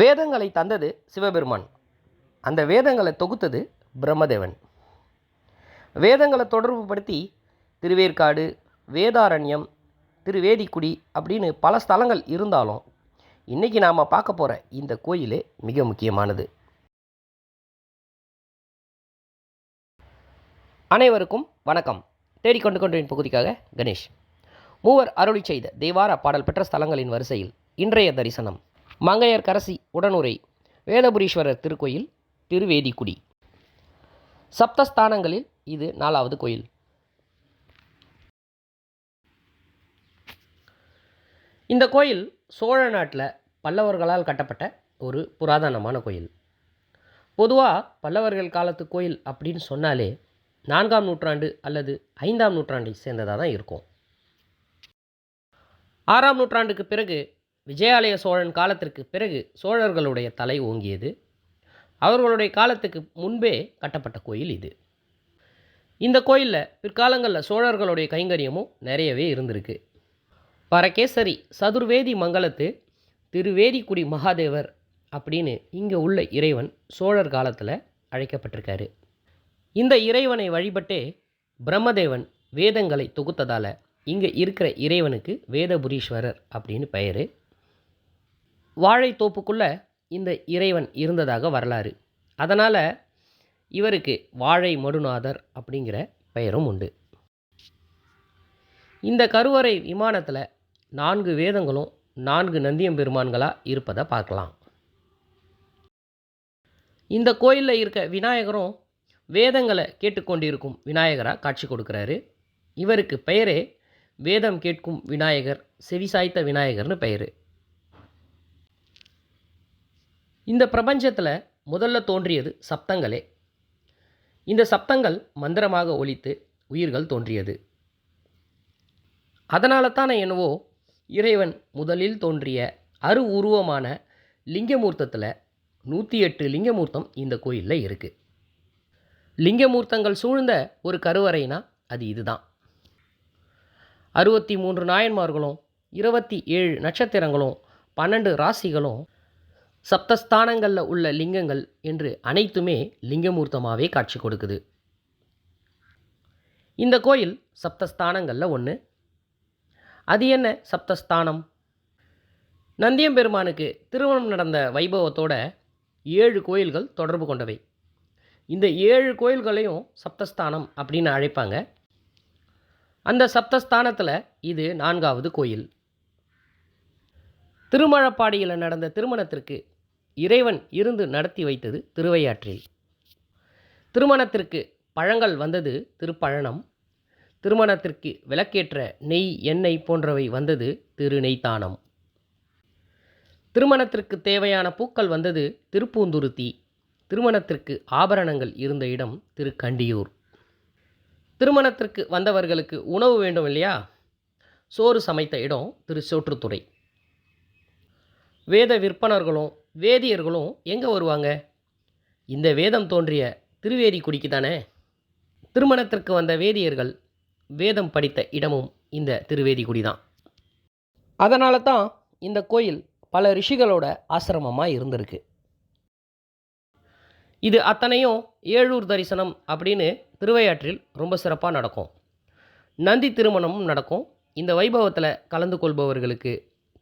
வேதங்களை தந்தது சிவபெருமான். அந்த வேதங்களை தொகுத்தது பிரம்மதேவன். வேதங்களை தொடர்புபடுத்தி திருவேற்காடு வேதாரண்யம் திருவேதிக்குடி அப்படின்னு பல ஸ்தலங்கள் இருந்தாலும் இன்றைக்கி நாம் பார்க்க போகிற இந்த கோயிலே மிக முக்கியமானது. அனைவருக்கும் வணக்கம். தேடிக்கொண்டு கொண்டின் பகுதிக்காக கணேஷ். மூவர் அருளி செய்த தேவார பாடல் பெற்ற ஸ்தலங்களின் வரிசையில் இன்றைய தரிசனம் மங்கையர்கரசி உடனுரை வேதபுரீஸ்வரர் திருக்கோயில் திருவேதிக்குடி. சப்தஸ்தானங்களில் இது நாலாவது கோயில். இந்த கோயில் சோழ நாட்டில் பல்லவர்களால் கட்டப்பட்ட ஒரு புராதனமான கோயில். பொதுவாக பல்லவர்கள் காலத்து கோயில் அப்படின்னு சொன்னாலே நான்காம் நூற்றாண்டு அல்லது ஐந்தாம் நூற்றாண்டை சேர்ந்ததாக தான் இருக்கும். ஆறாம் நூற்றாண்டுக்கு பிறகு விஜயாலய சோழன் காலத்திற்கு பிறகு சோழர்களுடைய தலை ஓங்கியது. அவர்களுடைய காலத்துக்கு முன்பே கட்டப்பட்ட கோயில் இது. இந்த கோயிலில் பிற்காலங்களில் சோழர்களுடைய கைங்கரியமும் நிறையவே இருந்திருக்கு. பரகேசரி சதுர்வேதி மங்கலத்து திருவேதிக்குடி மகாதேவர் அப்படின்னு இங்கே உள்ள இறைவன் சோழர் காலத்தில் அழைக்கப்பட்டிருக்காரு. இந்த இறைவனை வழிபட்டே பிரம்மதேவன் வேதங்களை தொகுத்ததால் இங்கே இருக்கிற இறைவனுக்கு வேதபுரீஸ்வரர் அப்படின்னு பெயர். வாழைத்தோப்புக்குள்ளே இந்த இறைவன் இருந்ததாக வரலாறு. அதனால் இவருக்கு வாழை மடுநாதர் அப்படிங்கிற பெயரும் உண்டு. இந்த கருவறை விமானத்தில் நான்கு வேதங்களும் நான்கு நந்தியம்பெருமான்களாக இருப்பதை பார்க்கலாம். இந்த கோயிலில் இருக்க விநாயகரும் வேதங்களை கேட்டுக்கொண்டிருக்கும் விநாயகராக காட்சி கொடுக்குறாரு. இவருக்கு பெயரே வேதம் கேட்கும் விநாயகர் செவிசாய்த்த விநாயகர்னு பெயர். இந்த பிரபஞ்சத்தில் முதல்ல தோன்றியது சப்தங்களே. இந்த சப்தங்கள் மந்திரமாக ஒழித்து உயிர்கள் தோன்றியது. அதனால தானே என்னவோ இறைவன் முதலில் தோன்றிய அரு உருவமான லிங்கமூர்த்தத்தில் நூற்றி எட்டு லிங்கமூர்த்தம் இந்த கோயிலில் இருக்குது லிங்கமூர்த்தங்கள் சூழ்ந்த ஒரு கருவறைனா அது இதுதான். அறுபத்தி மூன்று நாயன்மார்களும் இருபத்தி ஏழு நட்சத்திரங்களும் பன்னெண்டு ராசிகளும் சப்தஸ்தானங்களில் உள்ள லிங்கங்கள் என்று அனைத்துமே லிங்கமூர்த்தமாகவே காட்சி கொடுக்குது. இந்த கோயில் சப்தஸ்தானங்களில் ஒன்று அது என்ன சப்தஸ்தானம்? நந்தியம்பெருமானுக்கு திருமணம் நடந்த வைபவத்தோட ஏழு கோயில்கள் தொடர்பு கொண்டவை. இந்த ஏழு கோயில்களையும் சப்தஸ்தானம் அப்படின்னு அழைப்பாங்க. அந்த சப்தஸ்தானத்தில் இது நான்காவது கோயில். திருமழப்பாடியில் நடந்த திருமணத்திற்கு இறைவன் இருந்து நடத்தி வைத்தது திருவையாற்றில். திருமணத்திற்கு பழங்கள் வந்தது திருப்பழனம். திருமணத்திற்கு விளக்கேற்ற நெய் எண்ணெய் போன்றவை வந்தது திருநெய்தானம். திருமணத்திற்கு தேவையான பூக்கள் வந்தது திருப்பூந்துருத்தி. திருமணத்திற்கு ஆபரணங்கள் இருந்த இடம் திருக்கண்டியூர். திருமணத்திற்கு வந்தவர்களுக்கு உணவு வேண்டும் இல்லையா? சோறு சமைத்த இடம் திரு சோற்றுத்துறை வேத விற்பனர்களும் வேதியர்களும் எங்கே வருவாங்க? இந்த வேதம் தோன்றிய திருவேதிக்குடிக்கு தானே? திருமணத்திற்கு வந்த வேதியர்கள் வேதம் படித்த இடமும் இந்த திருவேதிக்குடி தான் அதனால தான் இந்த கோயில் பல ரிஷிகளோட ஆசிரமமாக இருந்திருக்கு. இது அத்தனையும் ஏழூர் தரிசனம் அப்படின்னு திருவையாற்றில் ரொம்ப சிறப்பாக நடக்கும். நந்தி திருமணமும் நடக்கும். இந்த வைபவத்தில் கலந்து கொள்பவர்களுக்கு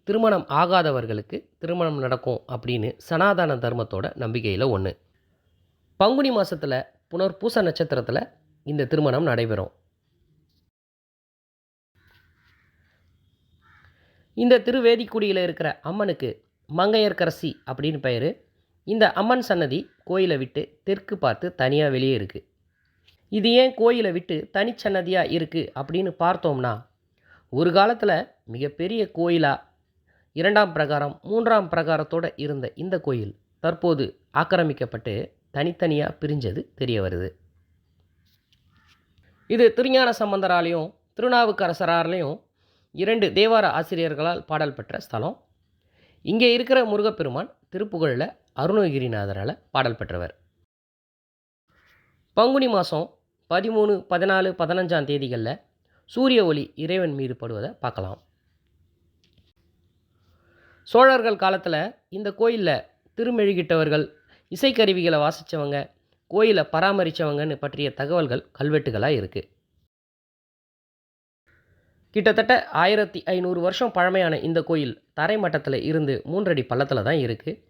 திருமணம் ஆகாதவர்களுக்கு திருமணம் நடக்கும் அப்படின்னு சனாதன தர்மத்தோட நம்பிக்கையில் ஒன்று பங்குனி மாதத்தில் புனர்பூச நட்சத்திரத்தில் இந்த திருமணம் நடைபெறும். இந்த திருவேதிக்குடியில் இருக்கிற அம்மனுக்கு மங்கையர்கரசி அப்படின்னு பெயர். இந்த அம்மன் சன்னதி கோயிலை விட்டு தெற்கு பார்த்து தனியாக வெளியே இருக்குது இது ஏன் கோயிலை விட்டு தனிச்சன்னதியாக இருக்குது அப்படின்னு பார்த்தோம்னா ஒரு காலத்தில் மிகப்பெரிய கோயிலாக இரண்டாம் பிரகாரம் மூன்றாம் பிரகாரத்தோடு இருந்த இந்த கோயில் தற்போது ஆக்கிரமிக்கப்பட்டு தனித்தனியாக பிரிஞ்சது தெரிய வருது. இது திருஞான சம்பந்தராலையும் திருநாவுக்கரசராலையும் இரண்டு தேவார ஆசிரியர்களால் பாடல் பெற்ற ஸ்தலம். இங்கே இருக்கிற முருகப்பெருமான் திருப்புகழில் அருணகிரிநாதரால் பாடல் பெற்றவர். பங்குனி மாதம் பதிமூணு பதினாலு பதினஞ்சாம் தேதிகளில் சூரிய ஒளி இறைவன் மீது படுவதை பார்க்கலாம். சோழர்கள் காலத்தில் இந்த கோயிலில் திருமெழுகிட்டவர்கள் இசைக்கருவிகளை வாசித்தவங்க கோயிலை பராமரித்தவங்கன்னு பற்றிய தகவல்கள் கல்வெட்டுகளாக இருக்குது கிட்டத்தட்ட ஆயிரத்தி ஐநூறு வருஷம் பழமையான இந்த கோயில் தரைமட்டத்தில் இருந்து மூன்றடி பள்ளத்தில் தான் இருக்குது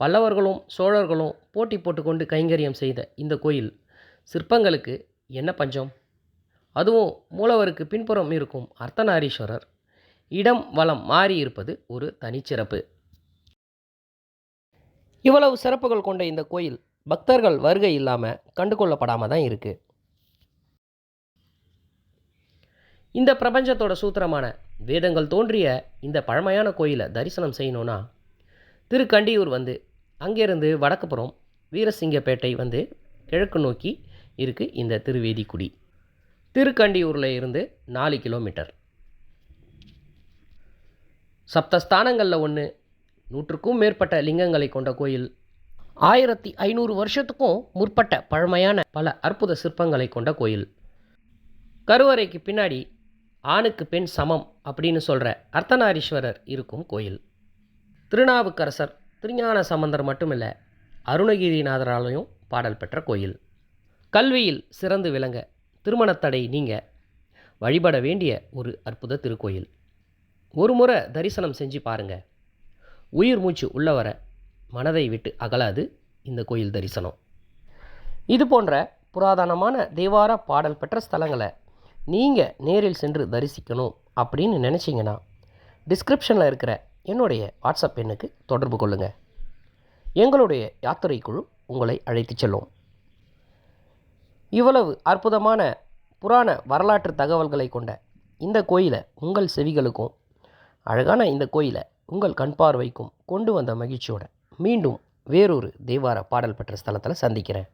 பல்லவர்களும் சோழர்களும் போட்டி போட்டுக்கொண்டு கைங்கரியம் செய்த இந்த கோயில் சிற்பங்களுக்கு என்ன பஞ்சம்? அதுவும் மூலவருக்கு பின்புறம் இருக்கும் அர்த்தநாரீஸ்வரர். இடம் வளம் மாறி இருப்பது ஒரு தனிச்சிறப்பு இவ்வளவு சிறப்புகள் கொண்ட இந்த கோயில் பக்தர்கள் வருகை இல்லாமல் கண்டுகொள்ளப்படாமல் தான் இருக்குது இந்த பிரபஞ்சத்தோட சூத்திரமான வேதங்கள் தோன்றிய இந்த பழமையான கோயிலை தரிசனம் செய்யணுன்னா திருக்கண்டியூர் வந்து அங்கேருந்து வடக்குப்புறம் வீரசிங்கப்பேட்டை வந்து கிழக்கு நோக்கி இருக்குது இந்த திருவேதிக்குடி. திருக்கண்டியூரில் இருந்து நாலு கிலோமீட்டர். சப்தஸ்தானங்களில் ஒன்று நூற்றுக்கும் மேற்பட்ட லிங்கங்களை கொண்ட கோயில். ஆயிரத்தி ஐநூறு வருஷத்துக்கும் முற்பட்ட பழமையான பல அற்புத சிற்பங்களை கொண்ட கோயில். கருவறைக்கு பின்னாடி ஆணுக்கு பெண் சமம் அப்படின்னு சொல்கிற அர்த்தநாரீஸ்வரர் இருக்கும் கோயில். திருநாவுக்கரசர் திருஞான சம்பந்தர் மட்டுமில்ல அருணகிரிநாதராலையும் பாடல் பெற்ற கோயில். கல்வியில் சிறந்து விளங்க திருமணத்தடை நீங்க வழிபட வேண்டிய ஒரு அற்புத திருக்கோயில். ஒரு முறை தரிசனம் செஞ்சு பாருங்க. உயிர் மூச்சு உள்ளவர மனதை விட்டு அகலாது இந்த கோயில் தரிசனம். இது போன்ற புராதனமான தேவார பாடல் பெற்ற ஸ்தலங்களை நீங்கள் நேரில் சென்று தரிசிக்கணும் அப்படின்னு நினச்சிங்கன்னா டிஸ்கிரிப்ஷனில் இருக்கிற என்னுடைய வாட்ஸ்அப் எண்ணுக்கு தொடர்பு கொள்ளுங்கள் எங்களுடைய யாத்திரை குழு உங்களை அழைத்துச் செல்லும். இவ்வளவு அற்புதமான புராண வரலாற்று தகவல்களை கொண்ட இந்த கோயிலை உங்கள் செவிகளுக்கும் அழகான இந்த கோயிலை உங்கள் கண் பார்வைக்கும் கொண்டு வந்த மகிழ்ச்சியோட மீண்டும் வேறொரு தேவார பாடல் பெற்ற ஸ்தலத்தில் சந்திக்கிறேன்.